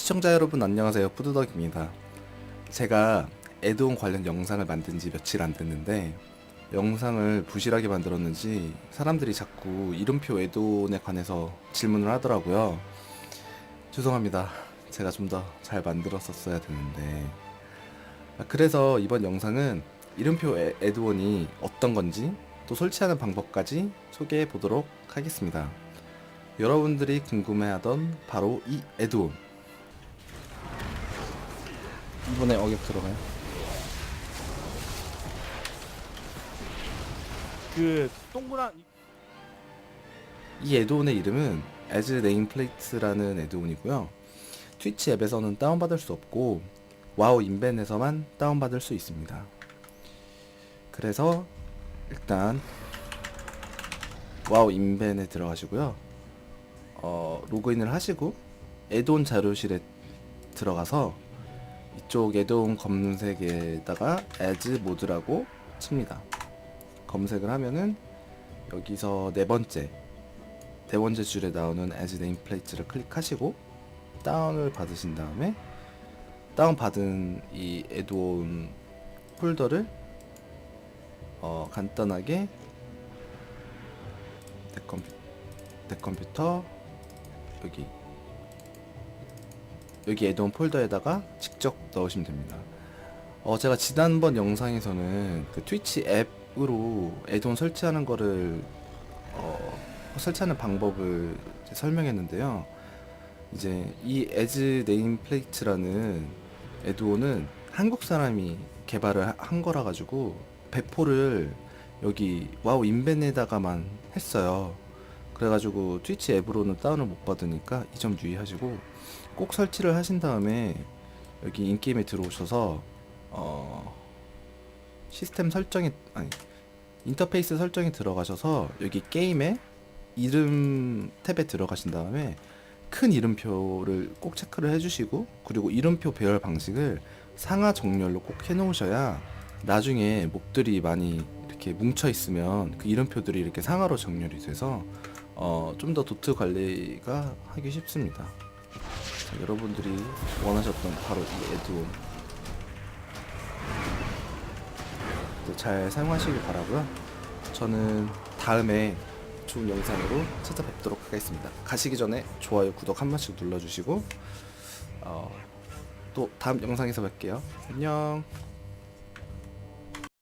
시청자 여러분 안녕하세요. 푸드덕입니다. 제가 에드온 관련 영상을 만든 지 며칠 안 됐는데 영상을 부실하게 만들었는지 사람들이 자꾸 이름표 에드온에 관해서 질문을 하더라고요. 죄송합니다. 제가 좀 더 잘 만들었었어야 되는데. 아, 그래서 이번 영상은 이름표 에- 에드온이 어떤 건지 또 설치하는 방법까지 소개해 보도록 하겠습니다. 여러분들이 궁금해하던 바로 이 에드온 이번에 어격 들어가요? 그 동그란 이 에드온의 이름은 As Nameplate라는 에드온이고요. 트위치 앱에서는 다운받을 수 없고 와우 인벤에서만 다운받을 수 있습니다. 그래서 일단 와우 인벤에 들어가시고요. 어, 로그인을 하시고 에드온 자료실에 들어가서 이쪽 에드온 검색에다가 as 모드라고 칩니다. 검색을 하면은 여기서 네 번째 네 번째 줄에 나오는 as nameplate를 클릭하시고 다운을 받으신 다음에 다운 받은 이 에드온 폴더를 어, 간단하게 내 컴퓨 내 컴퓨터 여기 여기 에드온 폴더에다가 직접 넣으시면 됩니다. 어 제가 지난번 영상에서는 그 트위치 앱으로 에드온 설치하는 거를 어 설치하는 방법을 설명했는데요. 이제 이 as nameplate라는 에드온은 한국 사람이 개발을 하- 한 거라 가지고 배포를 여기 와우 인벤에다가만 했어요. 그래가지고 트위치 앱으로는 다운을 못 받으니까 이 점 유의하시고 꼭 설치를 하신 다음에 여기 인게임에 들어오셔서 어 시스템 설정에 아니 인터페이스 설정에 들어가셔서 여기 게임에 이름 탭에 들어가신 다음에 큰 이름표를 꼭 체크를 해주시고 그리고 이름표 배열 방식을 상하 정렬로 꼭 해놓으셔야 나중에 몹들이 많이 이렇게 뭉쳐 있으면 그 이름표들이 이렇게 상하로 정렬이 돼서 어, 좀 더 도트 관리가 하기 쉽습니다. 자, 여러분들이 원하셨던 바로 이 에드온 네, 잘 사용하시길 바라고요. 저는 다음에 좋은 영상으로 찾아뵙도록 하겠습니다. 가시기 전에 좋아요, 구독 한 번씩 눌러주시고 어, 또 다음 영상에서 뵐게요. 안녕.